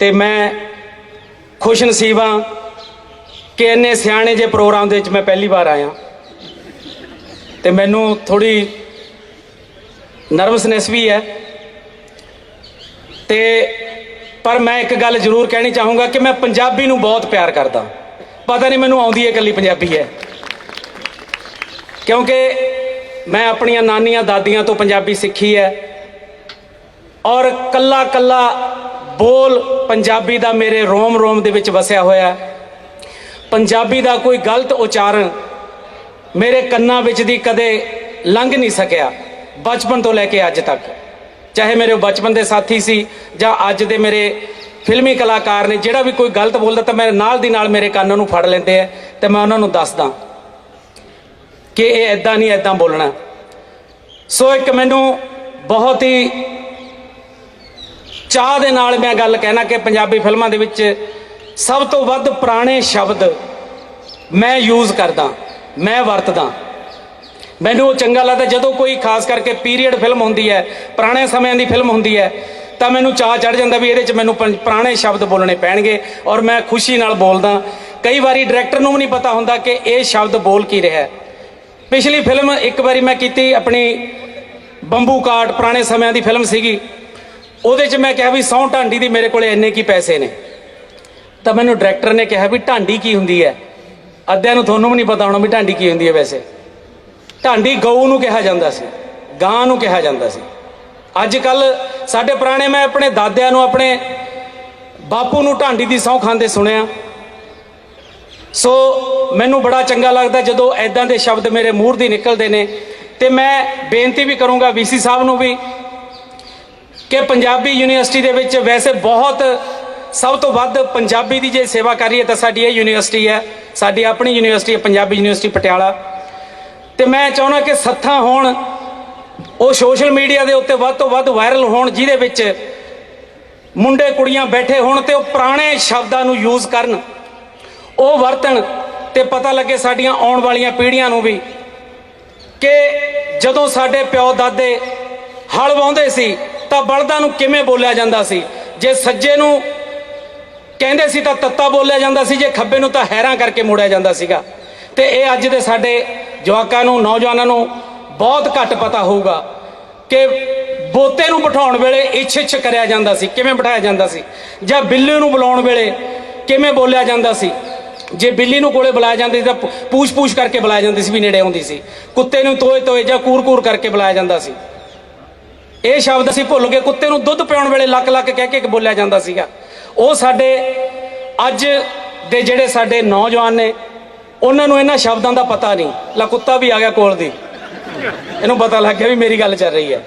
ਤੇ ਮੈਂ ਖੁਸ਼ ਨਸੀਬ ਹਾਂ ਕਿ ਇੰਨੇ ਸਿਆਣੇ ਜੇ ਪ੍ਰੋਗਰਾਮ ਦੇ ਵਿੱਚ ਮੈਂ ਪਹਿਲੀ ਵਾਰ ਆਇਆ। ਤੇ ਮੈਨੂੰ ਥੋੜੀ ਨਰਵਸਨੈਸ ਵੀ ਹੈ। ਤੇ ਪਰ ਮੈਂ ਇੱਕ ਗੱਲ ਜ਼ਰੂਰ ਕਹਿਣੀ ਚਾਹੂੰਗਾ ਕਿ ਮੈਂ ਪੰਜਾਬੀ ਨੂੰ ਬਹੁਤ ਪਿਆਰ ਕਰਦਾ। ਪਤਾ ਨਹੀਂ ਮੈਨੂੰ ਆਉਂਦੀ ਹੈ ਇਕੱਲੀ ਪੰਜਾਬੀ ਹੈ। ਕਿਉਂਕਿ ਮੈਂ ਆਪਣੀਆਂ ਨਾਨੀਆਂ ਦਾਦੀਆਂ ਤੋਂ ਪੰਜਾਬੀ ਸਿੱਖੀ ਹੈ। ਔਰ ਕੱਲਾ ਕੱਲਾ ਬੋਲ ਪੰਜਾਬੀ ਦਾ ਮੇਰੇ ਰੋਮ ਰੋਮ ਦੇ ਵਿੱਚ ਵਸਿਆ ਹੋਇਆ ਹੈ। ਪੰਜਾਬੀ ਦਾ ਕੋਈ ਗਲਤ ਉਚਾਰਨ ਮੇਰੇ ਕੰਨਾਂ ਵਿੱਚ ਦੀ ਕਦੇ ਲੰਘ ਨਹੀਂ ਸਕਿਆ, ਬਚਪਨ ਤੋਂ ਲੈ ਕੇ ਅੱਜ ਤੱਕ। ਚਾਹੇ ਮੇਰੇ ਬਚਪਨ ਦੇ ਸਾਥੀ ਸੀ ਜਾਂ ਅੱਜ ਦੇ ਮੇਰੇ ਫਿਲਮੀ ਕਲਾਕਾਰ ਨੇ, ਜਿਹੜਾ ਵੀ ਕੋਈ ਗਲਤ ਬੋਲਦਾ ਤਾਂ ਮੇਰੇ ਨਾਲ ਦੀ ਨਾਲ ਮੇਰੇ ਕੰਨ ਨੂੰ ਫੜ ਲੈਂਦੇ ਆ ਤੇ ਮੈਂ ਉਹਨਾਂ ਨੂੰ ਦੱਸਦਾ ਕਿ ਇਹ ਐਦਾਂ ਨਹੀਂ ਐਦਾਂ ਬੋਲਣਾ। ਸੋ ਇੱਕ ਮੈਨੂੰ ਬਹੁਤ ਹੀ ਚਾਹ ਦੇ ਨਾਲ ਮੈਂ ਗੱਲ ਕਹਿਣਾ ਕਿ ਪੰਜਾਬੀ ਫਿਲਮਾਂ ਦੇ ਵਿੱਚ ਸਭ ਤੋਂ ਵੱਧ ਪੁਰਾਣੇ ਸ਼ਬਦ ਮੈਂ ਯੂਜ਼ ਕਰਦਾ, ਮੈਂ ਵਰਤਦਾ। ਮੈਨੂੰ ਉਹ ਚੰਗਾ ਲੱਗਦਾ ਜਦੋਂ ਕੋਈ ਖਾਸ ਕਰਕੇ ਪੀਰੀਅਡ ਫਿਲਮ ਹੁੰਦੀ ਹੈ, ਪੁਰਾਣੇ ਸਮਿਆਂ ਦੀ ਫਿਲਮ ਹੁੰਦੀ ਹੈ, ਤਾਂ ਮੈਨੂੰ ਚਾਹ ਚੜ ਜਾਂਦਾ ਵੀ ਇਹਦੇ 'ਚ ਮੈਨੂੰ ਪੰ- ਪੁਰਾਣੇ ਸ਼ਬਦ ਬੋਲਣੇ ਪੈਣਗੇ ਔਰ ਮੈਂ ਖੁਸ਼ੀ ਨਾਲ ਬੋਲਦਾ। ਕਈ ਵਾਰੀ ਡਾਇਰੈਕਟਰ ਨੂੰ ਵੀ ਨਹੀਂ ਪਤਾ ਹੁੰਦਾ ਕਿ ਇਹ ਸ਼ਬਦ ਬੋਲ ਕੀ ਰਿਹਾ ਹੈ। ਪਿਛਲੀ ਫਿਲਮ ਇੱਕ ਵਾਰੀ ਮੈਂ ਕੀਤੀ ਆਪਣੀ ਬੰਬੂ ਕਾਟ ਪੁਰਾਣੇ ਸਮਿਆਂ ਦੀ ਫਿਲਮ ਸੀਗੀ। ਉਹਦੇ 'ਚ ਮੈਂ ਕਿਹਾ ਵੀ ਸੌ ਢਾਂਡੀ ਦੀ ਮੇਰੇ ਕੋਲੇ ਇੰਨੇ ਕੀ ਪੈਸੇ ਨੇ। ਤਾਂ ਮੈਨੂੰ ਡਾਇਰੈਕਟਰ ਨੇ ਕਿਹਾ ਵੀ ਢਾਂਡੀ ਕੀ ਹੁੰਦੀ ਹੈ? ਅੱਧਿਆਂ ਨੂੰ ਤੁਹਾਨੂੰ ਵੀ ਨਹੀਂ ਪਤਾ ਹੋਣਾ ਵੀ ਢਾਂਡੀ ਕੀ ਹੁੰਦੀ ਹੈ ਵੈਸੇ। ਢਾਂਡੀ ਗਊ ਨੂੰ ਕਿਹਾ ਜਾਂਦਾ ਸੀ, ਗਾਂ ਨੂੰ ਕਿਹਾ ਜਾਂਦਾ ਸੀ। ਅੱਜ ਕੱਲ ਸਾਡੇ ਪੁਰਾਣੇ ਮੈਂ ਆਪਣੇ ਦਾਦਿਆਂ ਨੂੰ, ਆਪਣੇ ਬਾਪੂ ਨੂੰ ਢਾਂਡੀ ਦੀ ਸਹੁੰ ਖਾਂਦੇ ਸੁਣਿਆ। ਸੋ ਮੈਨੂੰ ਬੜਾ ਚੰਗਾ ਲੱਗਦਾ ਜਦੋਂ ਐਦਾਂ ਦੇ ਸ਼ਬਦ ਮੇਰੇ ਮੂੰਹ ਦੀ ਨਿਕਲਦੇ ਨੇ। ਤੇ ਮੈਂ ਬੇਨਤੀ ਵੀ ਕਰੂੰਗਾ ਵੀਸੀ ਸਾਹਿਬ ਨੂੰ ਵੀ ਕਿ ਪੰਜਾਬੀ ਯੂਨੀਵਰਸਿਟੀ ਦੇ ਵਿੱਚ ਵੈਸੇ ਬਹੁਤ ਸਭ ਤੋਂ ਵੱਧ ਪੰਜਾਬੀ ਦੀ ਜੇ ਸੇਵਾ ਕਰ ਰਹੀ ਹੈ ਤਾਂ ਸਾਡੀ ਇਹ ਯੂਨੀਵਰਸਿਟੀ ਹੈ। ਸਾਡੀ ਆਪਣੀ ਯੂਨੀਵਰਸਿਟੀ ਹੈ, ਪੰਜਾਬੀ ਯੂਨੀਵਰਸਿਟੀ ਪਟਿਆਲਾ। ਤੇ ਮੈਂ ਚਾਹੁੰਦਾ ਕਿ ਸੱਥਾਂ ਹੋਣ, ਉਹ ਸੋਸ਼ਲ ਮੀਡੀਆ ਦੇ ਉੱਤੇ ਵੱਧ ਤੋਂ ਵੱਧ ਵਾਇਰਲ ਹੋਣ, ਜਿਹਦੇ ਵਿੱਚ ਮੁੰਡੇ ਕੁੜੀਆਂ ਬੈਠੇ ਹੋਣ ਤੇ ਉਹ ਪੁਰਾਣੇ ਸ਼ਬਦਾਂ ਨੂੰ ਯੂਜ਼ ਕਰਨ। ਉਹ ਵਰਤਣ ਤੇ ਪਤਾ ਲੱਗੇ ਸਾਡੀਆਂ ਆਉਣ ਵਾਲੀਆਂ ਪੀੜ੍ਹੀਆਂ ਨੂੰ ਵੀ ਕਿ ਜਦੋਂ ਸਾਡੇ ਪਿਓ ਦਾਦੇ ਹਲ ਵਾਉਂਦੇ ਸੀ ਤਾਂ ਬਲਦਾਂ ਨੂੰ ਕਿਵੇਂ ਬੋਲਿਆ ਜਾਂਦਾ ਸੀ? ਜੇ ਸੱਜੇ ਨੂੰ ਕਹਿੰਦੇ ਸੀ ਤਾਂ ਤੱਤਾ ਬੋਲਿਆ ਜਾਂਦਾ ਸੀ, ਜੇ ਖੱਬੇ ਨੂੰ ਤਾਂ ਹੈਰਾਂ ਕਰਕੇ ਮੋੜਿਆ ਜਾਂਦਾ ਸੀਗਾ। ਤੇ ਇਹ ਅੱਜ ਦੇ ਸਾਡੇ ਜਵਾਕਾਂ ਨੂੰ, ਨੌਜਵਾਨਾਂ ਨੂੰ ਬਹੁਤ ਘੱਟ ਪਤਾ ਹੋਊਗਾ ਕਿ ਬੋਤੇ ਨੂੰ ਬਿਠਾਉਣ ਵੇਲੇ ਇੱਛ ਇੱਛ ਕਰਿਆ ਜਾਂਦਾ ਸੀ, ਕਿਵੇਂ ਬਿਠਾਇਆ ਜਾਂਦਾ ਸੀ? ਜਾਂ ਬਿੱਲੀ ਨੂੰ ਬੁਲਾਉਣ ਵੇਲੇ ਕਿਵੇਂ ਬੋਲਿਆ ਜਾਂਦਾ ਸੀ? ਜੇ ਬਿੱਲੀ ਨੂੰ ਕੋਲੇ ਬੁਲਾਇਆ ਜਾਂਦਾ ਸੀ ਤਾਂ ਪੂਛ ਪੂਛ ਕਰਕੇ ਬੁਲਾਇਆ ਜਾਂਦਾ ਸੀ ਵੀ ਨੇੜੇ ਆਉਂਦੀ ਸੀ। ਕੁੱਤੇ ਨੂੰ ਤੋਏ ਤੋਏ ਜਾਂ ਕੂਰ ਕੂਰ ਕਰਕੇ ਬੁਲਾਇਆ ਜਾਂਦਾ ਸੀ। ਇਹ ਸ਼ਬਦ ਅਸੀਂ ਭੁੱਲ ਗਏ, ਕੁੱਤੇ ਨੂੰ ਦੁੱਧ ਪਿਆਉਣ ਵੇਲੇ ਲੱਕ ਲੱਕ ਕਹਿ ਕੇ ਬੋਲਿਆ ਜਾਂਦਾ ਸੀਗਾ। ਉਹ ਸਾਡੇ ਅੱਜ ਦੇ ਜਿਹੜੇ ਸਾਡੇ ਨੌਜਵਾਨ ਨੇ, ਉਹਨਾਂ ਨੂੰ ਇਹਨਾਂ ਸ਼ਬਦਾਂ ਦਾ ਪਤਾ ਨਹੀਂ। ਲਾ ਕੁੱਤਾ ਵੀ ਆ ਗਿਆ ਕੋਲ ਦੀ। ਇਹਨੂੰ ਪਤਾ ਲੱਗ ਗਿਆ ਵੀ ਮੇਰੀ ਗੱਲ ਚੱਲ ਰਹੀ ਹੈ।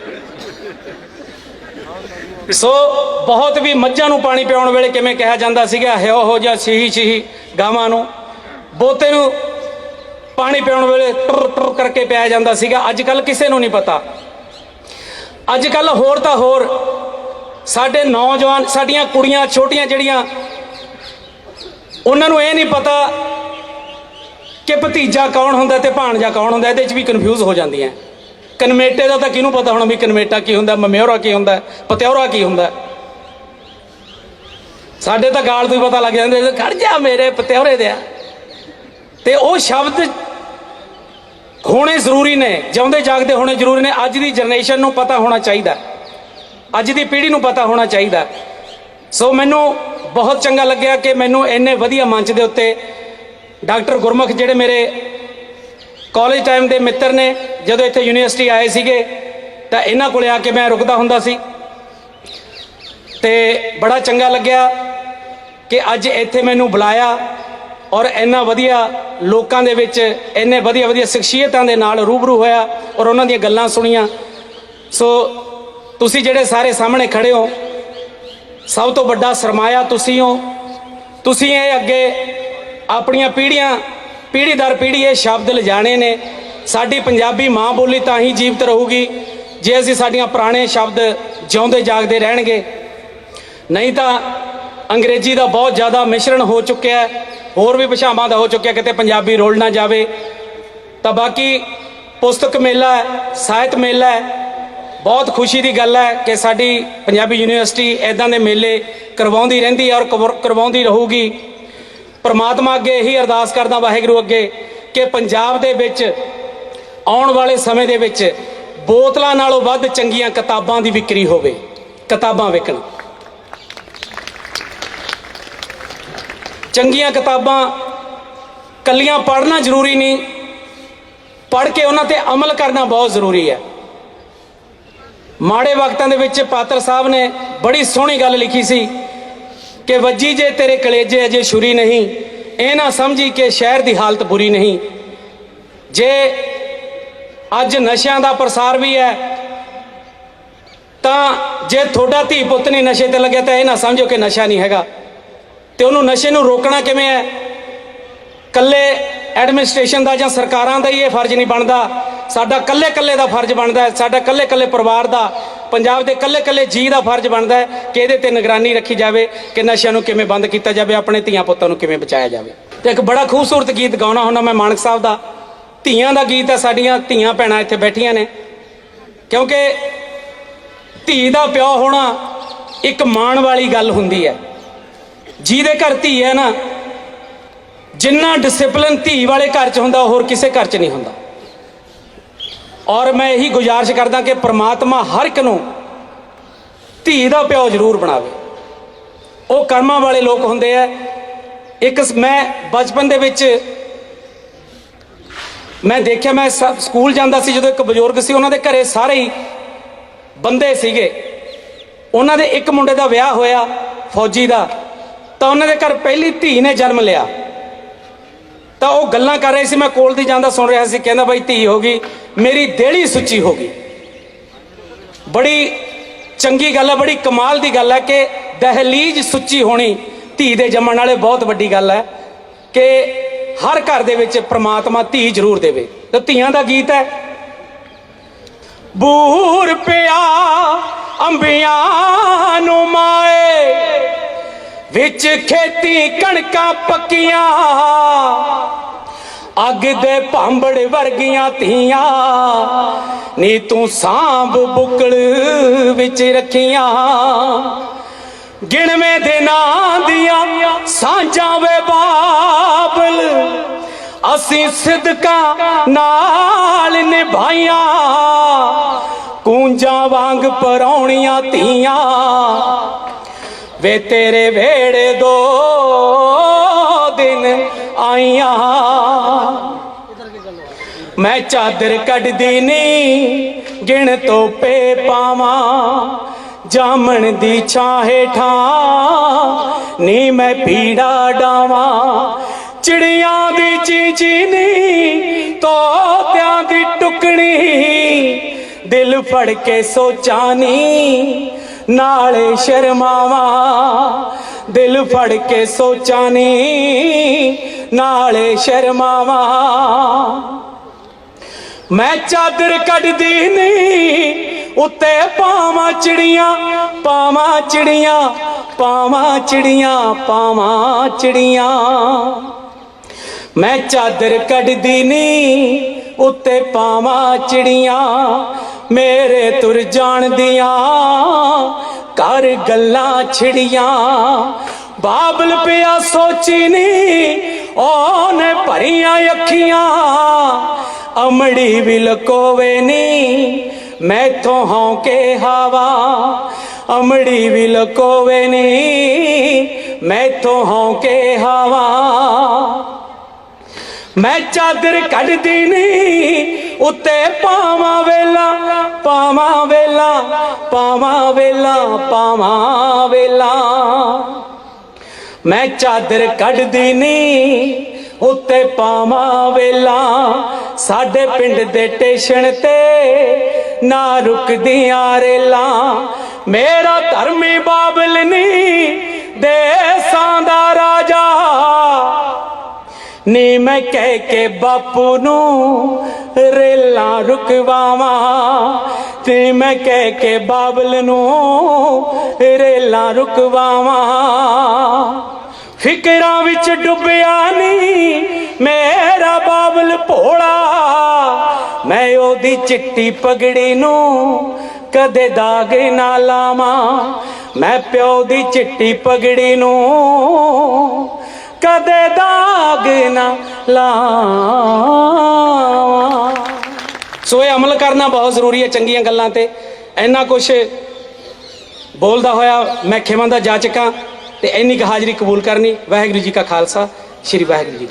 ਸੋ ਬਹੁਤ ਵੀ ਮੱਝਾਂ ਨੂੰ ਪਾਣੀ ਪਿਆਉਣ ਵੇਲੇ ਕਿਵੇਂ ਕਿਹਾ ਜਾਂਦਾ ਸੀਗਾ ਹਿਓ ਹੋ ਜਾਂ ਛੀਹੀ ਛੀਹੀ ਗਾਵਾਂ ਨੂੰ। ਬੋਤੇ ਨੂੰ ਪਾਣੀ ਪਿਆਉਣ ਵੇਲੇ ਟਰ ਟਰ ਕਰਕੇ ਪਿਆ ਜਾਂਦਾ ਸੀਗਾ। ਅੱਜ ਕੱਲ ਕਿਸੇ ਨੂੰ ਨਹੀਂ ਪਤਾ। ਅੱਜ ਕੱਲ ਹੋਰ ਤਾਂ ਹੋਰ। ਸਾਡੇ ਨੌਜਵਾਨ, ਸਾਡੀਆਂ ਕੁੜੀਆਂ, ਛੋਟੀਆਂ ਜਿਹੜੀਆਂ, ਉਹਨਾਂ ਨੂੰ ਇਹ ਨਹੀਂ ਪਤਾ ਕਿ ਭਤੀਜਾ ਕੌਣ ਹੁੰਦਾ ਤੇ ਭਾਣਜਾ ਕੌਣ ਹੁੰਦਾ, ਇਹਦੇ 'ਚ ਵੀ ਕਨਫਿਊਜ਼ ਹੋ ਜਾਂਦੀਆਂ। ਕਨਮੇਟੇ ਦਾ ਤਾਂ ਕਿਹਨੂੰ ਪਤਾ ਹੋਣਾ ਵੀ ਕਨਮੇਟਾ ਕੀ ਹੁੰਦਾ, ਮਮਿਓਰਾ ਕੀ ਹੁੰਦਾ, ਪਤਿਓਰਾ ਕੀ ਹੁੰਦਾ? ਸਾਡੇ ਤਾਂ ਗਾਲ ਤੋਂ ਹੀ ਪਤਾ ਲੱਗ ਜਾਂਦਾ, ਖੜ ਜਾ ਮੇਰੇ ਪਤਿਓਰੇ ਦੇ ਤੇ ਉਹ ਸ਼ਬਦ ਹੋਣੇ ਜ਼ਰੂਰੀ ਨੇ, ਜਿਉਂਦੇ ਜਾਗਦੇ ਹੋਣੇ ਜ਼ਰੂਰੀ ਨੇ। ਅੱਜ ਦੀ ਜਨਰੇਸ਼ਨ ਨੂੰ ਪਤਾ ਹੋਣਾ ਚਾਹੀਦਾ। ਅੱਜ ਦੀ ਪੀੜ੍ਹੀ ਨੂੰ ਪਤਾ ਹੋਣਾ ਚਾਹੀਦਾ। ਸੋ ਮੈਨੂੰ ਬਹੁਤ ਚੰਗਾ ਲੱਗਿਆ ਕਿ ਮੈਨੂੰ ਇੰਨੇ ਵਧੀਆ ਮੰਚ ਦੇ ਉੱਤੇ ਡਾਕਟਰ ਗੁਰਮੁਖ ਜਿਹੜੇ ਮੇਰੇ ਕਾਲਜ ਟਾਈਮ ਦੇ ਮਿੱਤਰ ਨੇ, ਜਦੋਂ ਇੱਥੇ ਯੂਨੀਵਰਸਿਟੀ ਆਏ ਸੀਗੇ, ਤਾਂ ਇਹਨਾਂ ਕੋਲੇ ਆ ਕੇ ਮੈਂ ਰੁਕਦਾ ਹੁੰਦਾ ਸੀ। ਤੇ ਬੜਾ ਚੰਗਾ ਲੱਗਿਆ ਕਿ ਅੱਜ ਇੱਥੇ ਮੈਨੂੰ ਬੁਲਾਇਆ। ਔਰ ਇੰਨਾ ਵਧੀਆ ਲੋਕਾਂ ਦੇ ਵਿੱਚ, ਇੰਨੇ ਵਧੀਆ ਵਧੀਆ ਸ਼ਖਸੀਅਤਾਂ ਦੇ ਨਾਲ ਰੂਬਰੂ ਹੋਇਆ ਔਰ ਉਹਨਾਂ ਦੀਆਂ ਗੱਲਾਂ ਸੁਣੀਆਂ। ਸੋ ਤੁਸੀਂ ਜਿਹੜੇ ਸਾਰੇ ਸਾਹਮਣੇ ਖੜੇ ਹੋ, ਸਭ ਤੋਂ ਵੱਡਾ ਸਰਮਾਇਆ ਤੁਸੀਂ ਹੋ। ਤੁਸੀਂ ਇਹ ਅੱਗੇ ਆਪਣੀਆਂ ਪੀੜ੍ਹੀਆਂ, ਪੀੜ੍ਹੀ ਦਰ ਪੀੜ੍ਹੀ ਇਹ ਸ਼ਬਦ ਲਿਜਾਣੇ ਨੇ। ਸਾਡੀ ਪੰਜਾਬੀ ਮਾਂ ਬੋਲੀ ਤਾਂ ਹੀ ਜੀਵਤ ਰਹੂਗੀ ਜੇ ਅਸੀਂ ਸਾਡੀਆਂ ਪੁਰਾਣੇ ਸ਼ਬਦ ਜਿਉਂਦੇ ਜਾਗਦੇ ਰਹਿਣਗੇ। ਨਹੀਂ ਤਾਂ ਅੰਗਰੇਜ਼ੀ ਦਾ ਬਹੁਤ ਜ਼ਿਆਦਾ ਮਿਸ਼ਰਣ ਹੋ ਚੁੱਕਿਆ ਹੈ। ਹੋਰ ਵੀ ਭਾਸ਼ਾਵਾਂ ਦਾ ਹੋ ਚੁੱਕਿਆ ਕਿਤੇ ਪੰਜਾਬੀ ਰੋਲ ਨਾ ਜਾਵੇ। ਤਾਂ ਬਾਕੀ ਪੁਸਤਕ ਮੇਲਾ ਹੈ, ਸਾਹਿਤ ਮੇਲਾ ਹੈ। ਬਹੁਤ ਖੁਸ਼ੀ ਦੀ ਗੱਲ ਹੈ ਕਿ ਸਾਡੀ ਪੰਜਾਬੀ ਯੂਨੀਵਰਸਿਟੀ ਇਦਾਂ ਦੇ ਮੇਲੇ ਕਰਵਾਉਂਦੀ ਰਹਿੰਦੀ ਹੈ ਔਰ ਕਵਰ- ਕਰਵਾਉਂਦੀ ਰਹੂਗੀ। ਪਰਮਾਤਮਾ ਅੱਗੇ ਇਹੀ ਅਰਦਾਸ ਕਰਦਾ ਵਾਹਿਗੁਰੂ ਅੱਗੇ ਕਿ ਪੰਜਾਬ ਦੇ ਵਿੱਚ ਆਉਣ ਵਾਲੇ ਸਮੇਂ ਦੇ ਵਿੱਚ ਬੋਤਲਾਂ ਨਾਲੋਂ ਵੱਧ ਚੰਗੀਆਂ ਕਿਤਾਬਾਂ ਦੀ ਵਿਕਰੀ ਹੋਵੇ। ਕਿਤਾਬਾਂ ਵਿਕਣ। ਚੰਗੀਆਂ ਕਿਤਾਬਾਂ ਕੱਲੀਆਂ ਪੜ੍ਹਨਾ ਜ਼ਰੂਰੀ ਨਹੀਂ। ਪੜ੍ਹ ਕੇ ਉਹਨਾਂ ਤੇ ਅਮਲ ਕਰਨਾ ਬਹੁਤ ਜ਼ਰੂਰੀ ਹੈ। ਮਾੜੇ ਵਕਤਾਂ ਦੇ ਵਿੱਚ ਪਾਤਰ ਸਾਹਿਬ ਨੇ ਬੜੀ ਸੋਹਣੀ ਗੱਲ ਲਿਖੀ ਸੀ ਕਿ ਵੱਜੀ ਜੇ ਤੇਰੇ ਕਲੇਜੇ ਅਜੇ ਛੁਰੀ ਨਹੀਂ, ਇਹ ਨਾ ਸਮਝੀ ਕਿ ਸ਼ਹਿਰ ਦੀ ਹਾਲਤ ਬੁਰੀ ਨਹੀਂ। ਜੇ ਅੱਜ ਨਸ਼ਿਆਂ ਦਾ ਪ੍ਰਸਾਰ ਵੀ ਹੈ, ਤਾਂ ਜੇ ਤੁਹਾਡਾ ਧੀ ਪੁੱਤ ਨਹੀਂ ਨਸ਼ੇ ਤੇ ਲੱਗਿਆ ਤਾਂ ਇਹ ਨਾ ਸਮਝੋ ਕਿ ਨਸ਼ਾ ਨਹੀਂ ਹੈਗਾ। ਤੇ ਉਹਨੂੰ ਨਸ਼ੇ ਨੂੰ ਰੋਕਣਾ ਕਿਵੇਂ ਹੈ? ਕੱਲੇ ਐਡਮਿਨਿਸਟ੍ਰੇਸ਼ਨ ਦਾ ਜਾਂ ਸਰਕਾਰਾਂ ਦਾ ਹੀ ਇਹ ਫਰਜ਼ ਨਹੀਂ ਬਣਦਾ। ਸਾਡਾ ਕੱਲੇ ਕੱਲੇ ਦਾ ਫਰਜ਼ ਬਣਦਾ ਹੈ। ਸਾਡਾ ਕੱਲੇ ਕੱਲੇ ਪਰਿਵਾਰ ਦਾ, ਪੰਜਾਬ ਦੇ ਕੱਲੇ ਕੱਲੇ ਜੀ ਦਾ ਫਰਜ਼ ਬਣਦਾ ਹੈ ਕਿ ਇਹਦੇ ਤੇ ਨਿਗਰਾਨੀ ਰੱਖੀ ਜਾਵੇ, ਕਿ ਨਸ਼ਿਆਂ ਨੂੰ ਕਿਵੇਂ ਬੰਦ ਕੀਤਾ ਜਾਵੇ, ਆਪਣੇ ਧੀਆਂ ਪੁੱਤਾਂ ਨੂੰ ਕਿਵੇਂ ਬਚਾਇਆ ਜਾਵੇ। ਤੇ ਇੱਕ ਬੜਾ ਖੂਬਸੂਰਤ ਗੀਤ ਗਾਉਣਾ ਹੁੰਦਾ ਮੈਂ ਮਾਨਕ ਸਾਹਿਬ ਦਾ। ਧੀਆਂ ਦਾ ਗੀਤ ਹੈ, ਸਾਡੀਆਂ ਧੀਆਂ ਭੈਣਾਂ ਇੱਥੇ ਬੈਠੀਆਂ ਨੇ। ਕਿਉਂਕਿ ਧੀ ਦਾ ਪਿਓ ਹੋਣਾ ਇੱਕ ਮਾਣ ਵਾਲੀ ਗੱਲ ਹੁੰਦੀ ਹੈ। ਜਿਹਦੇ ਘਰ ਧੀ ਹੈ ਨਾ, ਜਿੰਨਾ ਡਿਸਪਲਿਨ ਧੀ ਵਾਲੇ ਘਰ 'ਚ ਹੁੰਦਾ, ਹੋਰ ਕਿਸੇ ਘਰ 'ਚ ਨਹੀਂ ਹੁੰਦਾ। ਔਰ ਮੈਂ ਇਹੀ ਗੁਜ਼ਾਰਿਸ਼ ਕਰਦਾ ਕਿ ਪ੍ਰਮਾਤਮਾ ਹਰ ਇੱਕ ਨੂੰ ਧੀ ਦਾ ਪਿਓ ਜ਼ਰੂਰ ਬਣਾਵੇ। ਉਹ ਕਰਮਾਂ ਵਾਲੇ ਲੋਕ ਹੁੰਦੇ ਆ। ਇੱਕ ਮੈਂ ਬਚਪਨ ਦੇ ਵਿੱਚ ਮੈਂ ਦੇਖਿਆ, ਮੈਂ ਸ- ਸਕੂਲ ਜਾਂਦਾ ਸੀ, ਜਦੋਂ ਇੱਕ ਬਜ਼ੁਰਗ ਸੀ, ਉਹਨਾਂ ਦੇ ਘਰੇ ਸਾਰੇ ਹੀ ਬੰਦੇ ਸੀਗੇ। ਉਹਨਾਂ ਦੇ ਇੱਕ ਮੁੰਡੇ ਦਾ ਵਿਆਹ ਹੋਇਆ, ਫੌਜੀ ਦਾ। ਤਾਂ ਉਹਨਾਂ ਦੇ ਘਰ ਪਹਿਲੀ ਧੀ ਨੇ ਜਨਮ ਲਿਆ। ਤਾਂ ਉਹ ਗੱਲਾਂ ਕਰ ਰਹੇ ਸੀ, ਮੈਂ ਕੋਲ ਦੀ ਜਾਂਦਾ ਸੁਣ ਰਿਹਾ ਸੀ, ਕਹਿੰਦਾ ਬਾਈ ਧੀ ਹੋ ਗਈ, ਮੇਰੀ ਦੇਲੀ ਸੁੱਚੀ ਹੋ ਗਈ। ਬੜੀ ਚੰਗੀ ਗੱਲ ਹੈ, ਬੜੀ ਕਮਾਲ ਦੀ ਗੱਲ ਹੈ ਕਿ ਦਹਲੀਜ ਸੁੱਚੀ ਹੋਣੀ ਧੀ ਦੇ ਜੰਮਣ ਵਾਲੇ ਬਹੁਤ ਵੱਡੀ ਗੱਲ ਹੈ ਕਿ ਹਰ ਘਰ ਦੇ ਵਿੱਚ ਪ੍ਰਮਾਤਮਾ ਧੀ ਜ਼ਰੂਰ ਦੇਵੇ। ਤੇ ਧੀਆਂ ਦਾ ਗੀਤ ਹੈ, ਬੂਰ ਪਿਆ ਅੰਬੀਆਂ ਨੂੰ ਮਾਏ ਵਿੱਚ ਖੇਤੀ ਕਣਕਾਂ ਪੱਕੀਆਂ। ਅੱਗ ਦੇ ਭਾਂਬੜ ਵਰਗੀਆਂ ਧੀਆਂ। ਨੀ ਤੂੰ ਸਾਂਭ ਬੁਕਲ ਵਿੱਚ ਰੱਖੀਆਂ। ਗਿਣਵੇਂ ਦੇ ਨਾਂ ਦੀਆਂ ਸਾਂਝਾਂ ਵੇ ਬਾਬਲ। ਅਸੀਂ ਸਿਦਕਾਂ ਨਾਲ ਨਿਭਾਈਆਂ। ਕੂੰਜਾਂ ਵਾਂਗ ਪਰੌਣੀਆਂ ਧੀਆਂ। ਵੇ ਤੇਰੇ ਵੇੜੇ ਦੋ ਦਿਨ ਆਈਆਂ। ਮੈਂ ਚਾਦਰ ਕੱਢਦੀ ਨੀ, ਗਿਣ ਤੋਪੇ ਪਾਵਾਂ। ਜਾਮਣ ਦੀ ਛਾਂ ਹੇਠਾਂ ਨੀ ਮੈਂ ਪੀੜਾ ਡਾਵਾਂ। ਚਿੜੀਆਂ ਦੀ ਚੀਚੀ ਨੀ, ਤੋਤਿਆਂ ਦੀ ਟੁਕਣੀ। ਦਿਲ ਫੜ ਕੇ ਸੋਚਾਂ ਨੀ ਨਾਲੇ ਸ਼ਰਮਾਵਾਂ, ਦਿਲ ਫੜ ਕੇ ਸੋਚਾਂ ਨੀ। ਨਾਲੇ ਸ਼ਰਮਾਵਾਂ। ਮੈਂ ਚਾਦਰ ਕੱਢਦੀ ਨਹੀਂ ਉੱਤੇ ਪਾਵਾਂ ਚਿੜੀਆਂ ਪਾਵਾਂ ਚਿੜੀਆਂ ਪਾਵਾਂ ਚਿੜੀਆਂ ਪਾਵਾਂ ਚਿੜੀਆਂ। ਮੈਂ ਚਾਦਰ ਕੱਢਦੀ ਨਹੀਂ ਉੱਤੇ ਪਾਵਾਂ ਚਿੜੀਆਂ ਮੇਰੇ ਤੁਰ ਜਾਣ ਦੀਆਂ ਕਰ ਗੱਲਾਂ ਛਿੜੀਆਂ। ਬਾਬਲ ਪਿਆ ਸੋਚੀ ਨੀ, ਉਹਨੇ ਭਰੀਆਂ ਅੱਖੀਆਂ। ਅਮੜੀ ਵੀ ਲਕੋਵੇ ਨੀ, ਮੈਥੋਂ ਹੌਕੇ ਹਵਾ। ਅਮੜੀ ਵੀ ਲਕੋਵੇ ਨੀ, ਮੈਥੋਂ ਹੌਕੇ ਹਵਾ। ਮੈਂ ਚਾਦਰ ਕੱਢਦੀ ਨਹੀਂ, ਉੱਤੇ ਪਾਵਾਂ ਵੇਲਾ ਪਾਵਾਂ ਵੇਲਾ ਪਾਵਾਂ ਵੇਲਾ ਪਾਵਾਂ ਵੇਲਾ। ਮੈਂ ਚਾਦਰ ਕੱਢਦੀ ਨਹੀਂ, ਉੱਤੇ ਪਾਵਾਂ ਵੇਲਾ। ਸਾਡੇ ਪਿੰਡ ਦੇ ਟੇਸ਼ਨ ਤੇ ਨਾ ਰੁਕਦੀਆਂ ਰੇਲਾਂ। ਮੇਰਾ ਧਰਮੀ ਬਾਬਲ ਨਹੀਂ, ਦੇਸਾਂ ਦਾ ਰਾਜਾ। ਨੀ ਮੈਂ ਕਹਿ ਕੇ ਬਾਪੂ ਨੂੰ ਰੇਲਾਂ ਰੁਕਵਾਵਾਂ। ਤੇ ਮੈਂ ਕਹਿ ਕੇ ਬਾਬਲ ਨੂੰ ਰੇਲਾਂ ਰੁਕਵਾਵਾਂ। ਫਿਕਰਾਂ ਵਿੱਚ ਡੁੱਬਿਆ ਨਹੀਂ ਮੇਰਾ ਬਾਬਲ ਭੋਲਾ। ਮੈਂ ਉਹਦੀ ਚਿੱਟੀ ਪਗੜੀ ਨੂੰ ਕਦੇ ਦਾਗ ਨਾ ਲਾਵਾਂ। ਮੈਂ ਪਿਓ ਦੀ ਚਿੱਟੀ ਪਗੜੀ ਨੂੰ ਕਦੇ ਦਾਗ ਨਾ ਲਾਵਾਂ। ਸੋ ਇਹ ਅਮਲ ਕਰਨਾ ਬਹੁਤ ਜ਼ਰੂਰੀ ਹੈ ਚੰਗੀਆਂ ਗੱਲਾਂ ਤੇ। ਇੰਨਾ ਕੁਛ ਬੋਲਦਾ ਹੋਇਆ ਮੈਂ ਖਿਮਾਂ ਦਾ ਜਾ ਚੁੱਕਾ ਤੇ ਇੰਨੀ ਕੁ ਹਾਜ਼ਰੀ ਕਬੂਲ ਕਰਨੀ। ਵਾਹਿਗੁਰੂ ਜੀ ਕਾ ਖਾਲਸਾ, ਸ੍ਰੀ ਵਾਹਿਗੁਰੂ ਜੀ